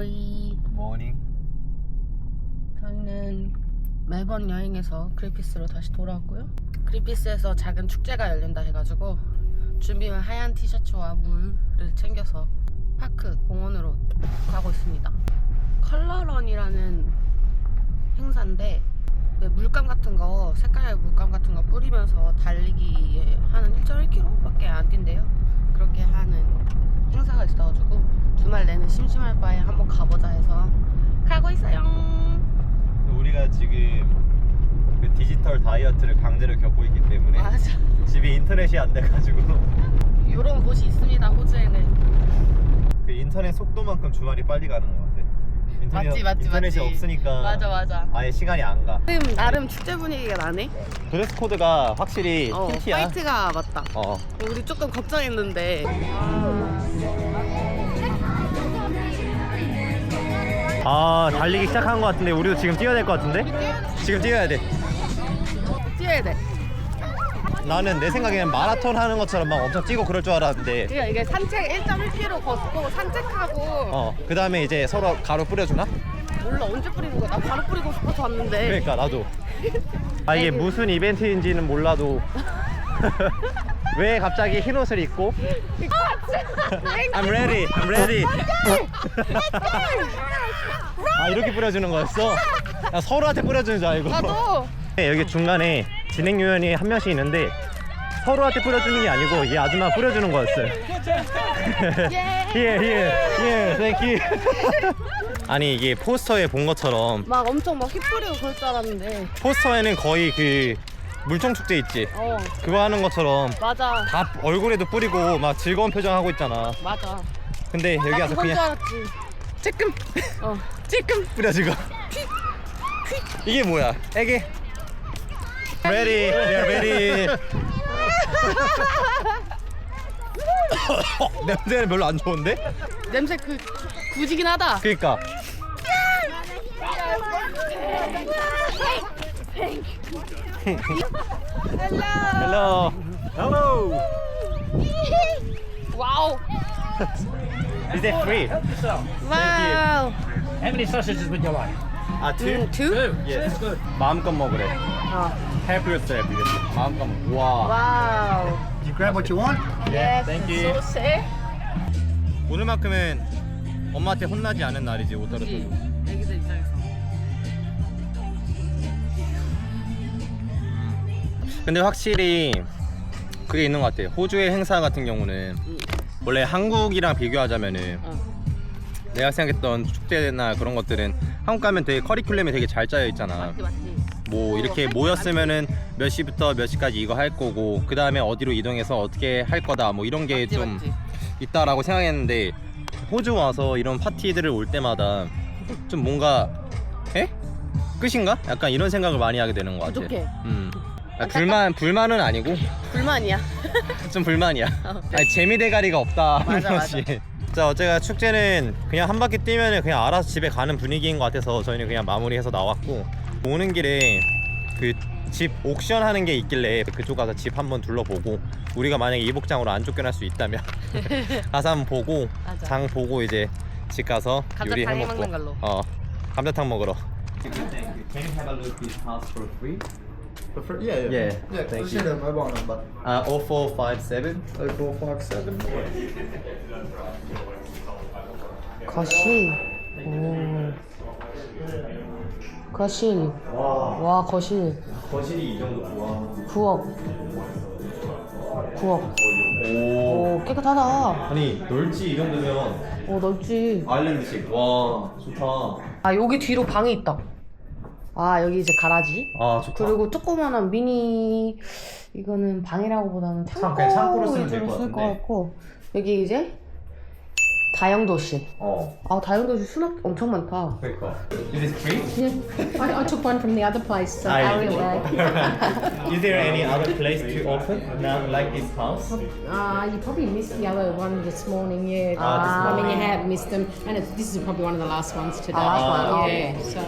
보이. 모닝. 저희는 매번 여행에서 그리피스로 다시 돌아왔고요. 그리피스에서 작은 축제가 열린다 해가지고 준비한 하얀 티셔츠와 물을 챙겨서 파크 공원으로 가고 있습니다. 컬러런이라는 행사인데 왜 물감 같은 거 색깔 물감 같은 거 뿌리면서 달리기 하는 1.1km밖에 안 뛴대요. 그렇게 하는 행사가 있어가지고 주말 내내 심심할 바에 한번 가보자 해서 가고 있어요. 우리가 지금 그 디지털 다이어트를 강제로 겪고 있기 때문에 맞아. 집에 인터넷이 안 돼가지고 이런 곳이 있습니다 호주에는. 그 인터넷 속도만큼 주말이 빨리 가는 것 같아. 인터넷, 맞지 맞지 인터넷이 맞지. 없으니까 맞아 맞아. 아예 시간이 안 가. 나름 나름 축제 분위기가 나네. 드레스 코드가 확실히 어 틴티야. 화이트가 맞다. 어. 우리 조금 걱정했는데. 아 달리기 시작한 것 같은데 우리도 지금 뛰어야 될 것 같은데? 지금 뛰어야 돼. 뛰어야 돼. 나는 내 생각에는 마라톤 하는 것처럼 막 엄청 뛰고 그럴 줄 알았는데 그러니까 이게 산책 1.1km 걷고 산책하고 어 그 다음에 이제 서로 가루 뿌려주나? 몰라 언제 뿌리는 거야. 나 바로 뿌리고 싶어서 왔는데. 그러니까 나도 아 이게 무슨 이벤트인지는 몰라도 왜 갑자기 흰 옷을 입고 I'm ready I'm ready 아 이렇게 뿌려주는 거였어? 나 서로한테 뿌려주는 줄 알고 나도. 네, 여기 중간에 진행 요원이 한 명씩 있는데 서로한테 뿌려주는 게 아니고 이 아줌마 뿌려주는 거였어요 예. 예, 예, 예, 땡큐. 아니 이게 포스터에 본 것처럼 막 엄청 막 휘뿌리고 그럴 줄 알았는데. 포스터에는 거의 그 물총 축제 있지 어 그거 하는 것처럼 맞아 다 얼굴에도 뿌리고 막 즐거운 표정 하고 있잖아 맞아. 근데 여기 와서 그건 줄 그냥 알았지. 찔끔 어. 찔끔 뿌려지고 이게 뭐야 애기 ready we are ready 어, 냄새는 별로 안 좋은데? 냄새 그 굳이긴 하다. 그니까 hello hello 와우. is it free? 와우. How many sausages would you like? 아 two? 음, two? yes good. 마음껏 먹으래 어. yourself 이랬어 마음껏 먹 와. 와우. You grab what you want? 예, thank you. 소세. 오늘만큼은 엄마한테 혼나지 않은 날이지 옷 떨어져도 애기들 입장에서. 근데 확실히 그게 있는 것 같아 호주의 행사 같은 경우는 응. 원래 한국이랑 비교하자면은 어. 내가 생각했던 축제나 그런 것들은 한국 가면 되게 커리큘럼이 되게 잘 짜여 있잖아 맞지 맞지. 뭐 이렇게 모였으면은 몇 시부터 몇 시까지 이거 할 거고 그 다음에 어디로 이동해서 어떻게 할 거다 뭐 이런 게 맞지, 좀 맞지. 있다라고 생각했는데 호주 와서 이런 파티들을 올 때마다 좀 뭔가 에? 끝인가? 약간 이런 생각을 많이 하게 되는 것 같아. 부족해. 음. 아, 불만 불만은 아니고 불만이야. 좀 불만이야. 어. 아니, 재미 대가리가 없다 맞아, 맞아. 자 어제가 축제는 그냥 한 바퀴 뛰면 그냥 알아서 집에 가는 분위기인 것 같아서 저희는 그냥 마무리해서 나왔고 오는 길에 그 집 옥션 하는 게 있길래 그쪽 가서 집 한번 둘러보고 우리가 만약에 이 복장으로 안 쫓겨날 수 있다면 가서 한번 보고 맞아. 장 보고 이제 집 가서 감자탕 요리해 해 먹고 먹는 걸로. 어 감자탕 먹으러. Can you have a look this house for free? But for, yeah, yeah. Yeah, Yeah, thank just you. a mobile number. Uh, 0457 Oh, four, five, seven. 거실. 오. 거실. 와 거실. 거실이 이 정도 와. 9억. 9억. 오. 오 깨끗하다. 아니 넓지 이 정도면 오 넓지. 아일랜드식 와 좋다 아 여기 뒤로 방이 있다. 아 여기 이제 가라지. 아 좋다 그리고 조그마한 미니 이거는 방이라고 보다는 참, 창고 그냥 창고로 쓰면 될것 쓸것 같은데. 같고 여기 이제 다용도실. 어아 다용도실 수납 엄청 많다. 그러니까 Is it free? I, I took one from the other place, so I- alleyway. Is there any other place to open now like this house? Uh, you probably missed the other one this morning, yeah. Ah, this I mean, morning. you have missed them, and it's, this is probably one of the last ones today. last one, yeah. So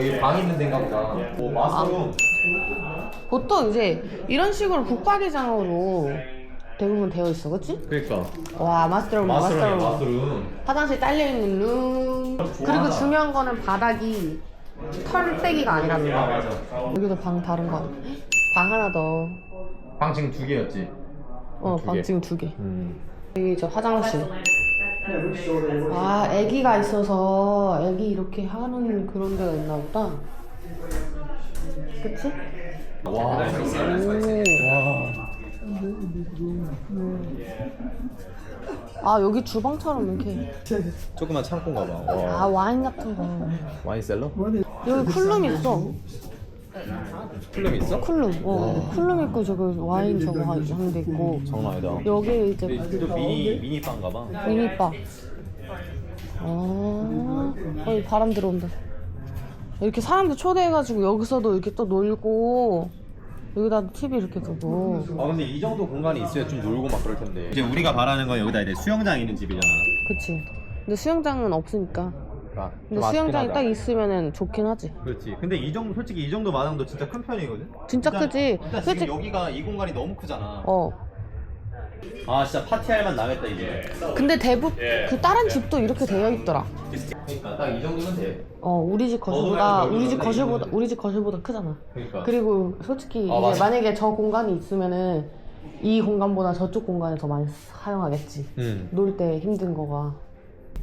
여기 방 있는 데인가 보다 오 마스룸 보통 이제 이런 식으로 북박이장으로 대부분 되어 있어, 그렇지? 그러니까 와 마스터룸 마스터룸. 마스룸. 화장실 딸려 있는 룸. 그리고 중요한 거는 바닥이 털떼기가 아니라는 거. 맞아. 여기도 방 다른 거. 방 하나 더. 방 지금 두 개였지. 어, 두 방 개. 지금 두 개. 음. 여기 저 화장실. 아, 아기가 있어서 아기 이렇게 하는 그런 데가 있나 보다. 그치? 와. 오. 와. 아, 여기 주방처럼 이렇게. 조그만 창고인가 봐. 아, 와인 같은 거. 와인 셀러? 여기 쿨룸 있어. 필름 있어? 쿨룸. 어, 쿨룸 있고 저기 와인 저거 하는 데 있고. 장난 아니다. 여기 이제 또 미니 미니 빵가 봐. 미니바. 아, 어, 바람 들어온다. 이렇게 사람들 초대해가지고 여기서도 이렇게 또 놀고 여기다 TV 이렇게 두고. 아 근데 이 정도 공간이 있어야 좀 놀고 막 그럴 텐데. 이제 우리가 바라는 건 여기다 이제 수영장 있는 집이잖아. 그치. 근데 수영장은 없으니까. 아, 근데 수영장이 딱 있으면은 좋긴 하지. 그렇지. 근데 이 정도 솔직히 이 정도 마당도 진짜 큰 편이거든. 진짜 크지? 일단 지금 솔직히- 여기가 이 공간이 너무 크잖아. 어. 아 진짜 파티할 만 나겠다 이제. 근데 대부분 그 다른 집도 이렇게 되어 있더라. 그러니까 딱 이 정도면 돼. 어, 우리 집 거실보다 우리 집 거실보다 우리 집 거실보다 크잖아. 그러니까. 그리고 솔직히 아, 이제 맞아. 만약에 저 공간이 있으면은 이 공간보다 저쪽 공간을 더 많이 사용하겠지. 응. 놀때 힘든 거가.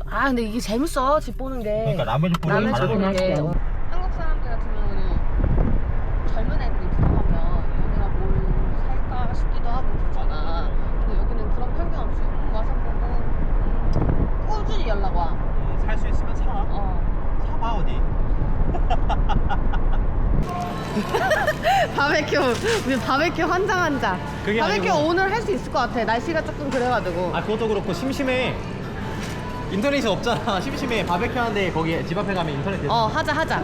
아 근데 이게 재밌어 집 보는 게. 그러니까 남의 집 남의 집 보는 게. 어. 한국 사람들 같은 경우는 젊은 애들이 들어가면 여기가 뭘 살까 싶기도 하고 그러잖아. 근데 여기는 그런 편견 없이 와서 보고 꾸준히 연락 와. 살 수 있으면 사. 어. 사봐 어디. 바베큐 우리 바베큐 환장 환장. 그게 바베큐 아니고- 오늘 할 수 있을 것 같아. 날씨가 조금 그래가지고. 아 그것도 그렇고 심심해. 인터넷이 없잖아. 심심해. 바베큐 하는데 거기 집 앞에 가면 인터넷 돼. 어 하자 하자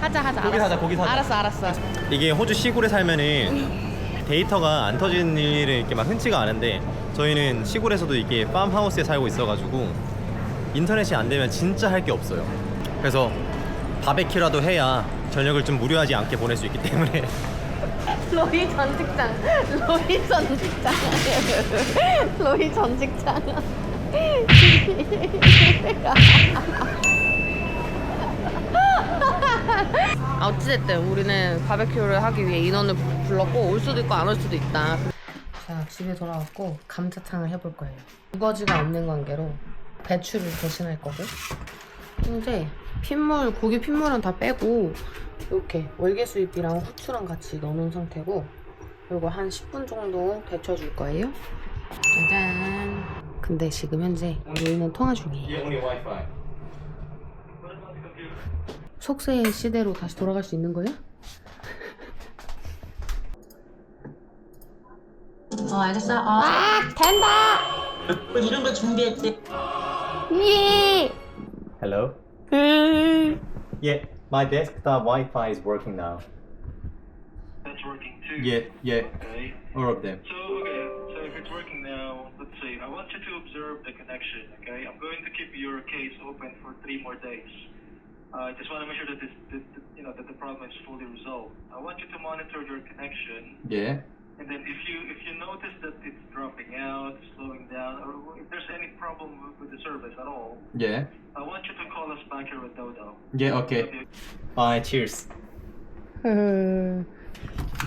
하자 하자 알았어. 사자, 고기 사자. 알았어 알았어 이게 호주 시골에 살면은 데이터가 안 터지는 일은 이렇게 막 흔치가 않은데 저희는 시골에서도 이게 팜하우스에 살고 있어가지고 인터넷이 안 되면 진짜 할 게 없어요. 그래서 바베큐라도 해야 저녁을 좀 무료하지 않게 보낼 수 있기 때문에. 로이 전 직장 로이 전 직장. 로이 전 직장. 아, 어찌됐든 우리는 바베큐를 하기 위해 인원을 부- 불렀고 올 수도 있고 안 올 수도 있다. 자 집에 돌아왔고 감자탕을 해볼 거예요. 우거지가 없는 관계로 배추를 대신할 거고 이제 핏물 고기 핏물은 다 빼고 이렇게 월계수잎이랑 후추랑 같이 넣어놓은 상태고 이거 한 10분 정도 데쳐줄 거예요 짜잔 근데 지금 현재 우리는 통화 중이에요. 속세의 시대로 다시 돌아갈 수 있는 거예요? 어 알겠어. 어. 아 된다 이런 거 준비했지. 예 Hello. 으. Yeah, my desktop Wi-Fi is working now. That's working too. Yeah, yeah, Okay. all of them. So okay, so if it's working now, let's see. I want you to observe the connection. Okay, I'm going to keep your case open for three more days. Uh, I just want to make sure that this, that, that, you know, that the problem is fully resolved. I want you to monitor your connection, Yeah. And then if you if you notice that it's dropping out, slowing down, or if there's any problem with, with the service at all, Yeah. I want you to call us back here at Dodo. Yeah, okay. Bye, cheers.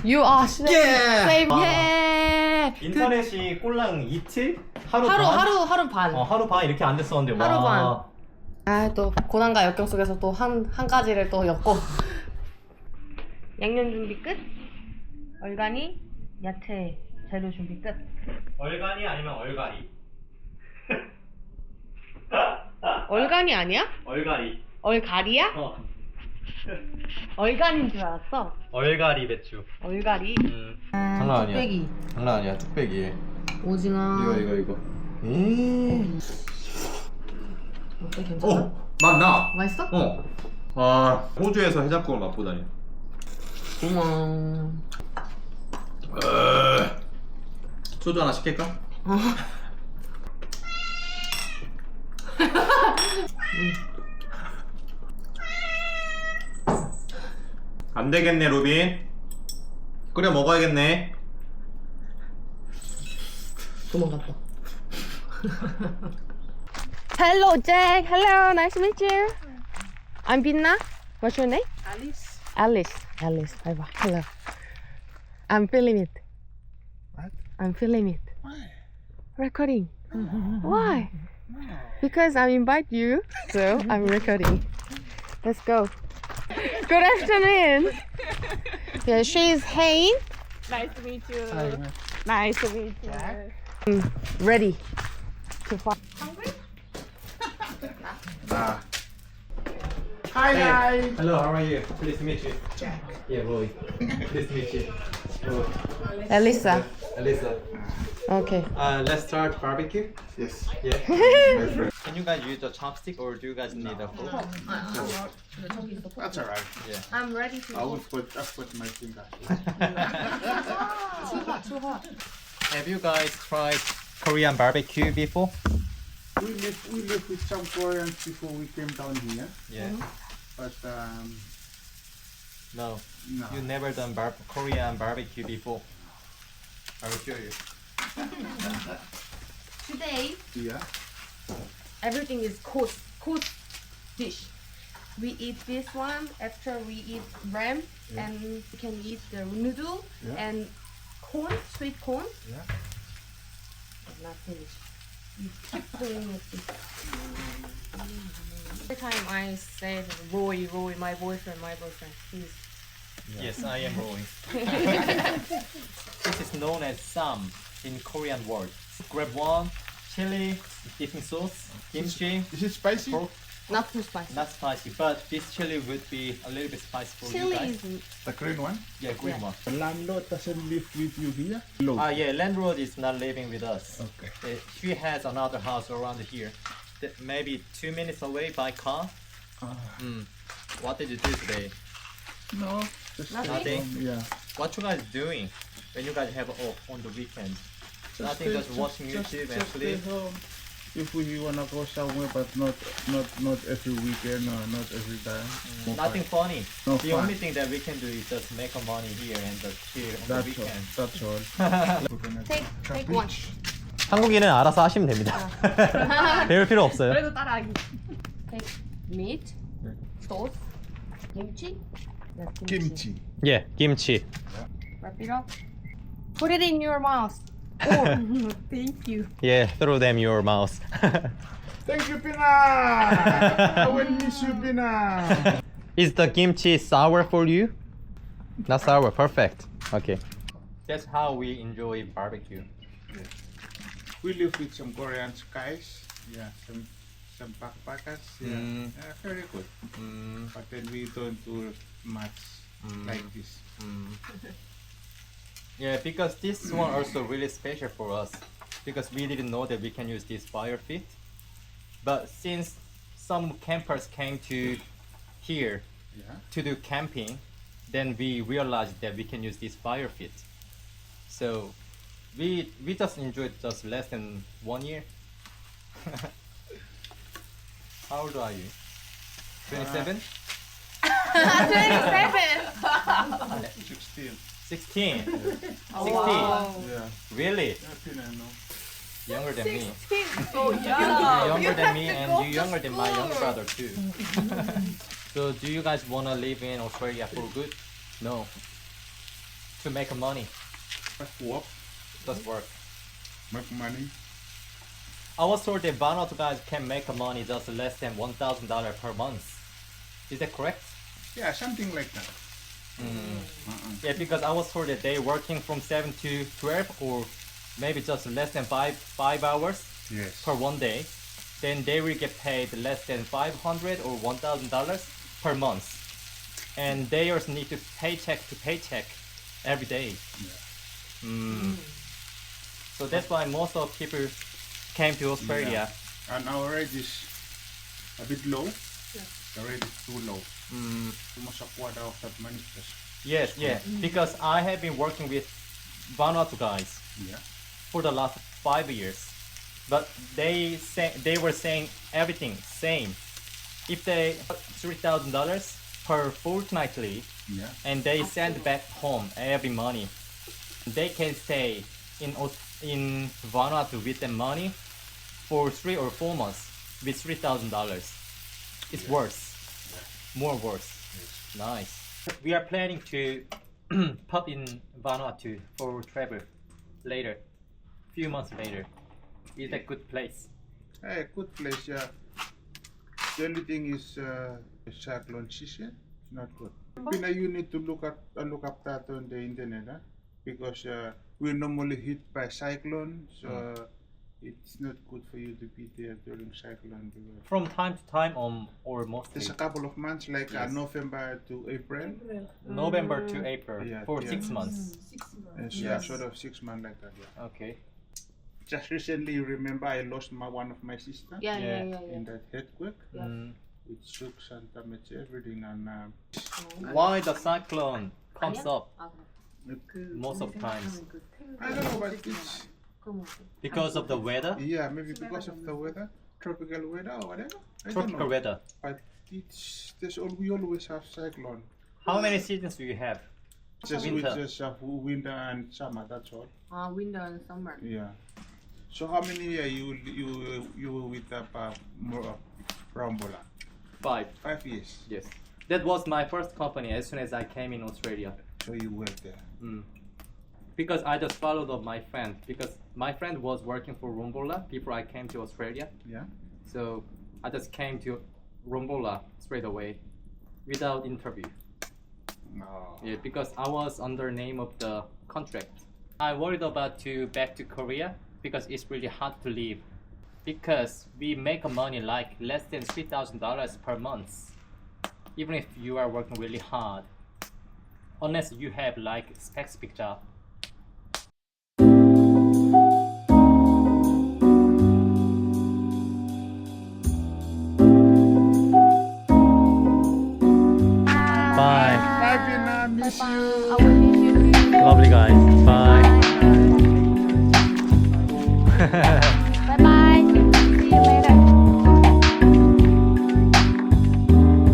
You are. Yeah. safe. 아. 예. 인터넷이 꼴랑 이틀? 하루 하루 반? 하루 하루 반. 어, 하루 반 이렇게 안 됐었는데 하루 와. 아 또 고난과 역경 속에서 또 한 한 가지를 또 엮고. 양념 준비 끝. 얼간이 야채 재료 준비 끝. 얼간이 아니면 얼가리? 얼간이 아니야? 얼가리. 얼가리야? 어. 얼간인 줄 알았어. 얼가리 배추. 얼가리. 음. 장난 아니야. 뚝배기. 장난 아니야. 뚝배기. 오징어. 이거 이거 이거. 음. 어때 괜찮아? 어, 맛 나. 맛있어? 어. 아, 호주에서 해장국을 맛보다니. 고마워. 소주 하나 시킬까? 안 되겠네, 로빈. 끓여 먹어야겠네. 도망갔다. Hello, Jack. Hello, nice to meet you. I'm Binna. What's your name? Alice. Alice. Alice. Bye bye. Hello. I'm feeling it. What? I'm feeling it. Why? Recording. Mm-hmm. Why? Because I invite you, so I'm recording. Let's go. Good afternoon. Yeah, she's Hein. Nice to meet you. Nice to meet you. I'm mm, ready to fight. Hi guys. Hello, how are you? Pleased to meet you. Jack. Yeah, Roy. Pleased to meet you. Oh, Elisa. Elisa. Okay. Uh, let's start barbecue. Yes. Yeah. Can you guys use a chopstick or do you guys need a fork? That's alright. Yeah. I'm ready to I will put I put my finger. Too hot, too hot. Have you guys tried Korean barbecue before? We live we live with some Koreans before we came down here, Yeah. but um No. no. You never done bar- Korean barbecue before. I will show you. Today, Yeah. everything is course course dish. We eat this one after we eat ram, and we can eat the noodle Yeah. and corn, sweet corn. Yeah. But not finished. You keep doing it. Mm. Every time I say Roy, Roy, my boyfriend, my boyfriend, he's Yes, I am Roy. this is known as sam in Korean word. Grab one, chili, dipping sauce, kimchi, Is it spicy? pork. not too spicy. Not spicy, but this chili would be a little bit spicy for Chili you guys. is The green one? Yeah, green Yeah. one. The landlord doesn't live with you here? No. Ah, yeah, landlord is not living with us. Okay. Uh, she has another house around here, that maybe two minutes away by car. Ah. Mm. What did you do today? No. Just Nothing? stay Nothing? home, Yeah. What you guys doing when you guys have off on the weekend? Nothing, stay- just watching just- YouTube and just stay sleep. home. If we wanna go somewhere, but not not not every weekend or not every time. No Nothing fun. funny. No the fun. only thing that we can do is just make a money here and just chill on the That's all. weekend. That's all. We're gonna take chop take it. one. 한국인은 알아서 하시면 됩니다. 배울 필요 없어요. 그래도 따라하기. Take meat, sauce, kimchi. Yes, Kimchi. 예, 김치. Wrap it up. Put it in your mouth. Oh, thank you. 예, throw them your mouth. Thank you, Pina. I will miss you, Pina. Is the kimchi sour for you? Not sour, perfect. Okay. That's how we enjoy barbecue. We live with some Korean guys. Yeah, some some backpackers. Yeah, Mm. Yeah, very good. Mm, But then we don't do much Mm. like this. mm. Yeah, because this one also really special for us because we didn't know that we can use this fire pit. But since some campers came to here Yeah. to do camping, then we realized that we can use this fire pit. So we we just enjoyed just less than one year. How old are you? Twenty-seven? Sixteen. Sixteen? Sixteen? Yeah. Really? Yeah, Pina, no. Younger than me. Oh, yeah. You're younger than me and you're younger than my younger brother too. so do you guys wanna live in Australia for good? No. To make money. But work, Just work. make money. I was told that Vanuatu guys can make money just less than one thousand dollar per month. Is that correct? Yeah, something like that. Mm. Uh-uh. Yeah, because I was told that they working from seven to twelve or maybe just less than five five hours Yes. per one day. Then they will get paid less than five hundred or one thousand dollars per month, and they also need to paycheck to paycheck every day. Mm. So that's why most of people came to Australia. And our rate is a bit low. The rate is too low. Mm. Almost a quarter of that money just Yes, yeah, because I have been working with Vanuatu guys yeah. for the last five years, but they say they were saying everything same. If they three thousand dollars per fortnightly Yeah. and they send back home every money, they can stay in Aus- in Vanuatu with the money for three or four months with three thousand dollars. It's worse, more worse. Nice. We are planning to pop in Vanuatu for travel later, few months later. It's a good place. Hey, good place, yeah. The only thing is uh, cyclone season. It's not good. Pina, you need to look at uh, look up that on the internet, huh? because uh, we're normally hit by cyclone, so it's not good for you to be there during cyclone. Because From time to time, um, or mostly there's a couple of months, like uh, Yes. November to April, November to April Yeah, for yeah. six months. and so Yes. sort of six months like that. Yeah. Okay. Just recently, you remember I lost my one of my sister Yeah, yeah, Yeah. yeah, yeah. in that earthquake. Mm. It shook and damaged everything, and uh, Why the cyclone comes up 아, most of times? I don't know, but it's Because of the weather, yeah, maybe because of the weather, tropical weather or whatever. I don't tropical know. weather. But it's there's all we always have cyclone. How many seasons do you have? Just we Winter. just have winter and summer. That's all. 아, winter and summer. Yeah. So how many year you you you were with the uh, Mo- Rambola? Five. Five years. Yes. That was my first company as soon as I came in Australia. So you worked there. Mm. Because I just followed up my friend because my friend was working for Rombola before I came to Australia. Yeah. So I just came to Rombola straight away without interview. No. Yeah, because I was under name of the contract. I worried about to back to Korea because it's really hard to live. Because we make money like less than three thousand dollars per month, even if you are working really hard, unless you have like specific job. Bye. Bye, Pina. Miss you. Lovely guys. Bye.